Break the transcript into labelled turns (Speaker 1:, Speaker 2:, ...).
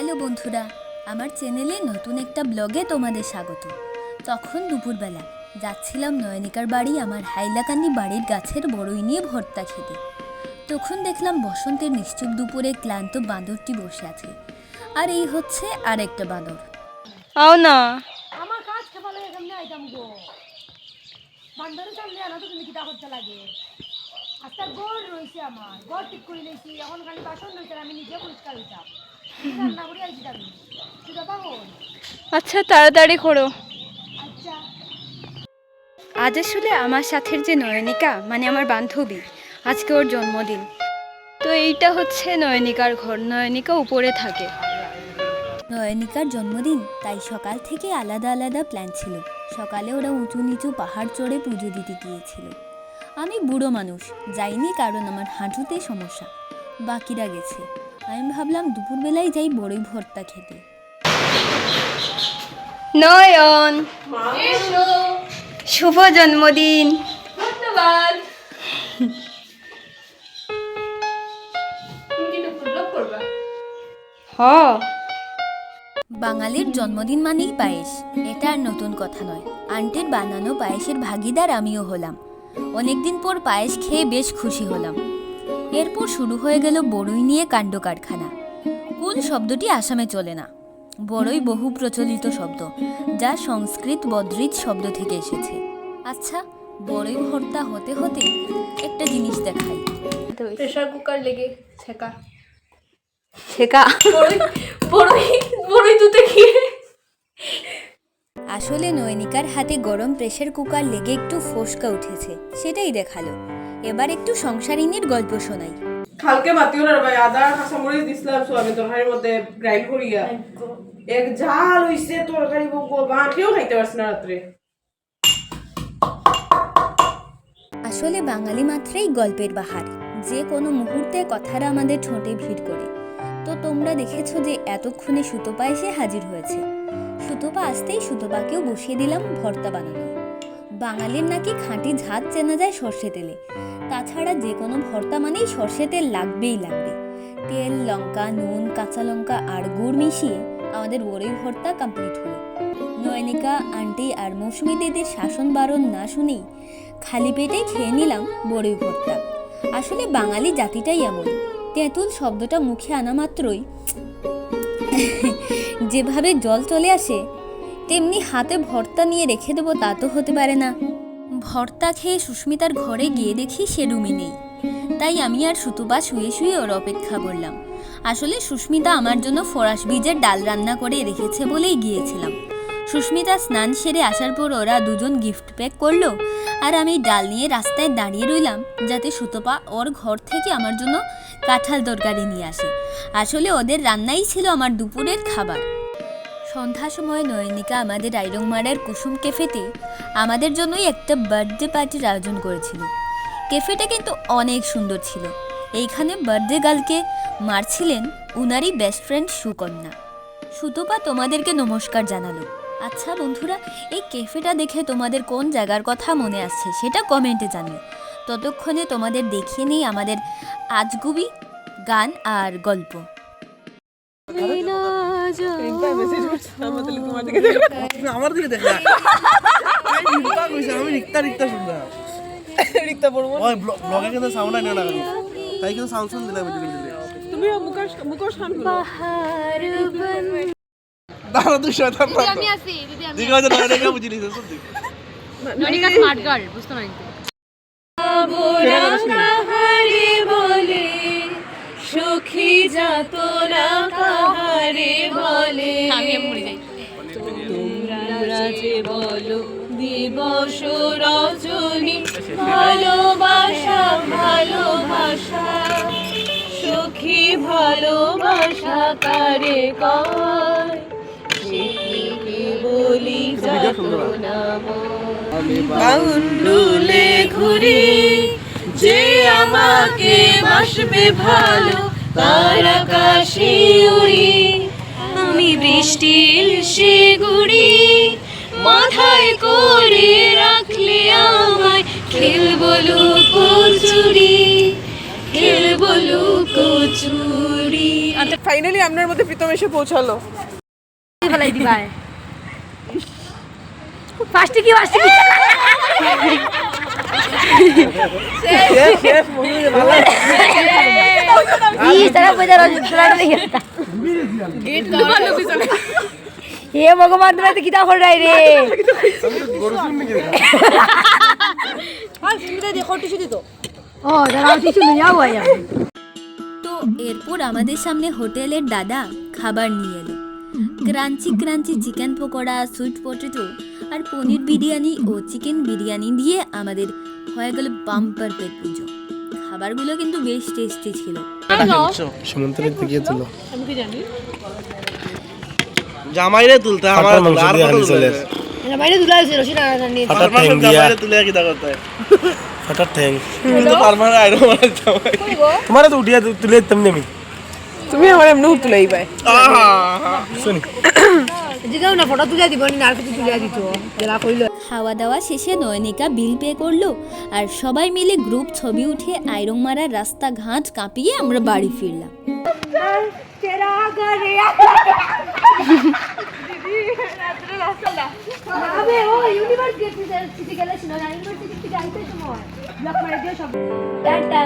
Speaker 1: Hello বন্ধুরা আমার চ্যানেলে নতুন একটা ব্লগে তোমাদের স্বাগত। তখন দুপুরবেলা যাচ্ছিলাম নয়নিকার বাড়ি আমার হাইলাকান্দি বাড়ির গাছের বড়ই নিয়ে ভর্তা খেতে। তখন দেখলাম বসন্তের নিশ্চুপ দুপুরে ক্লান্ত বাঁদরটি বসে আছে। আর এই হচ্ছে আর একটা বাঁদর।
Speaker 2: আও না।
Speaker 3: আমার কাজ আইতাম গো? সামনে আনা তো তুমি করতে লাগে? আচ্ছা গড় রয়েছে আমার। গড় ঠিক করে লইছি এখন খালি বাসন রয়েছে আমি নিজে পরিষ্কার হইতাম।
Speaker 2: আচ্ছা তাড়াতাড়ি করো।
Speaker 3: আচ্ছা।
Speaker 1: আজ আসলে আমার সাথের যে নয়নিকা মানে আমার বান্ধবী আজকে ওর জন্মদিন।
Speaker 2: তো এইটা হচ্ছে নয়নিকার ঘর নয়নিকা উপরে থাকে।
Speaker 1: নয়নিকার জন্মদিন তাই সকাল থেকে আলাদা আলাদা প্ল্যান ছিল। সকালে ওরা উঁচু নিচু পাহাড় চড়ে পুজো দিতে গিয়েছিল। আমি বুড়ো মানুষ যাইনি কারণ আমার হাঁটুতে সমস্যা। বাকিরা গেছে। আমি ভাবলাম দুপুরবেলায় যাই বড়ই ভর্তা খেতে।
Speaker 2: নয়ন শুভ জন্মদিন। ধন্যবাদ। হ।
Speaker 1: বাঙালির জন্মদিন মানেই পায়েস। এটা আর নতুন কথা নয়। আন্টির বানানো পায়েসের ভাগিদার আমিও হলাম। অনেকদিন পর পায়েস খেয়ে বেশ খুশি হলাম। এরপর শুরু হয়ে গেল বড়ই নিয়ে কাণ্ড কারখানা কুল শব্দটি আসামে চলে না? বড়ই বহু প্রচলিত শব্দ যা সংস্কৃত বদ্রিত শব্দ থেকে এসেছে। আচ্ছা বড়ই ভর্তা হতে হতে একটা জিনিস দেখাই।
Speaker 4: প্রেশার কুকার লেগে ছেঁকা। বড়ই বড়ই বড়ই দুতে গিয়ে
Speaker 1: আসলে নয়নিকার হাতে গরম প্রেসার কুকার লেগে একটু ফোসকা উঠেছে সেটাই দেখাল। এবার একটু সংসারিনীর গল্প শোনাই।
Speaker 5: কালকে মাতিও না ভাই আদা কাঁচামরিচ দিছিলাম সোয়াবিন তরকারির মধ্যে গ্রাইন্ড করিয়া। এক ঝাল হইছে তরকারি ভগবান কেউ খাইতে পারছে না রাত্রে।
Speaker 1: আসলে বাঙালি মাত্রেই গল্পের বাহার। যে কোনো মুহূর্তে কথারা আমাদের ঠোঁটে ভিড় করে। তো তোমরা দেখেছ যে এতক্ষণে সুতপা এসে হাজির হয়েছে। সুতোপা আসতেই সুতোপাকেও বসিয়ে দিলাম ভর্তা বানানো। বাঙালির নাকি খাঁটি ঝাঁজ চেনা যায় সর্ষে তেলে। তাছাড়া যে কোনো ভর্তা মানেই সর্ষে তেল লাগবেই লাগবে। তেল, লঙ্কা, নুন, কাঁচা লঙ্কা আর গুড় মিশিয়ে আমাদের বড়ই ভর্তা কমপ্লিট হলো। নয়নিকা, আন্টি আর মৌসুমি দিদির শাসন বারণ না শুনেই খালি পেটে খেয়ে নিলাম বড়ই ভর্তা। আসলে বাঙালি জাতিটাই এমন। তেঁতুল শব্দটা মুখে আনা মাত্রই যেভাবে জল চলে আসে, তেমনি হাতে ভর্তা নিয়ে রেখে দেবো তা তো হতে পারে না। ভর্তা খেয়ে সুস্মিতার ঘরে গিয়ে দেখি সে রুমে নেই। তাই আমি আর সুতুপা শুয়ে শুয়ে ওর অপেক্ষা করলাম। আসলে সুস্মিতা আমার জন্য ফরাস বীজের ডাল রান্না করে রেখেছে বলেই গিয়েছিলাম। সুস্মিতা স্নান সেরে আসার পর ওরা দুজন গিফট প্যাক করল আর আমি ডাল নিয়ে রাস্তায় দাঁড়িয়ে রইলাম যাতে সুতপা ওর ঘর থেকে আমার জন্য কাঁঠাল তরকারি নিয়ে আসে। আসলে ওদের রান্নাই ছিল আমার দুপুরের খাবার। সন্ধ্যা সময় নয়নিকা আমাদের আইরংমারার কুসুম ক্যাফেতে আমাদের জন্যই একটা বার্থডে পার্টির আয়োজন করেছিল। ক্যাফেটা কিন্তু অনেক সুন্দর ছিল। এইখানে বার্থডে গার্লকে মারছিলেন উনারই বেস্ট ফ্রেন্ড সুকন্যা। সুতপা তোমাদেরকে নমস্কার জানালো। আচ্ছা বন্ধুরা, এই ক্যাফেটা দেখে তোমাদের কোন জায়গার কথা মনে আসছে সেটা কমেন্টে জানিও। ততক্ষণে তোমাদের দেখিয়ে নিই আমাদের আজগুবি গান আর গল্প।
Speaker 6: আমার দিকে দেখা রিক্তা রিক্তা রিক্তা কিন্তু তাই কিন্তু সাউন্ড শুন দিলাম
Speaker 5: তুমি মুখোশ মুখোশ খান
Speaker 6: দাঁড়া তুই শয়তান না
Speaker 4: আমি আছি দিদি আমি
Speaker 6: দিকে হয়তো নয় দেখা বুঝি সব দিক
Speaker 4: ননিকা স্মার্ট গার্ল বুঝতে না
Speaker 2: সুখী যাত না কাহারে বলে তোমরা যে বলো দিবস রজনী ভালোবাসা ভালোবাসা সুখী ভালোবাসা কারে কয়? বলি বাউন্ডুলে ঘুরি যে আমাকে বাসবে ভালো তার আকাশে উড়ি। বৃষ্টির সে গুড়ি মাথায় করে রাখলে আমায় খেলব লুকোচুরি খেলব লুকোচুরি।
Speaker 5: ফাইনালি আপনার মধ্যে প্রীতম এসে পৌঁছালো।
Speaker 3: ফেলাই দিবাই ফার্স্টে কি ফার্স্টে কি ই তারা পয়দা রাজুতরা দেখে হে ভগবান তো কিতা করে রে। ও দাঁড়াও টিস্যু নিয়ে যাও
Speaker 1: তো এরপর আমাদের সামনে হোটেলের দাদা খাবার নিয়ে এলো। Crunchy crunchy chicken pakora sweet potato আর পনির বিরিয়ানি ও চিকেন বিরিয়ানি দিয়ে আমাদের হয়ে গেল বাম্পার পেট পুজো। খাবারগুলো কিন্তু বেশ টেস্টি ছিল।
Speaker 6: সমুদ্রের দিকে তুলো
Speaker 4: আমি কি জানি?
Speaker 6: জামাইরে তুলতে আমার
Speaker 3: বাইরে দুলা আছে রশি জানি
Speaker 6: দিয়া। তুলে কি দা করতে ঠ্যাং। তো পারমানে আইরো মারা জামাই। তোমারে তো উঠিয়া তুলে তেমনি আমি।
Speaker 5: তুমি আমার এমনি তুলাই পাই
Speaker 6: শুনি।
Speaker 3: জিগাও না ফটো তুলে দিব না আর কিছু তুলে দিত জেলা কইলো।
Speaker 1: খাওয়া দাওয়া শেষে নয়নিকা বিল পে করল আর সবাই মিলে গ্রুপ ছবি উঠে আইরংমারার রাস্তাঘাট কাঁপিয়ে আমরা বাড়ি ফিরলাম।
Speaker 3: টাটা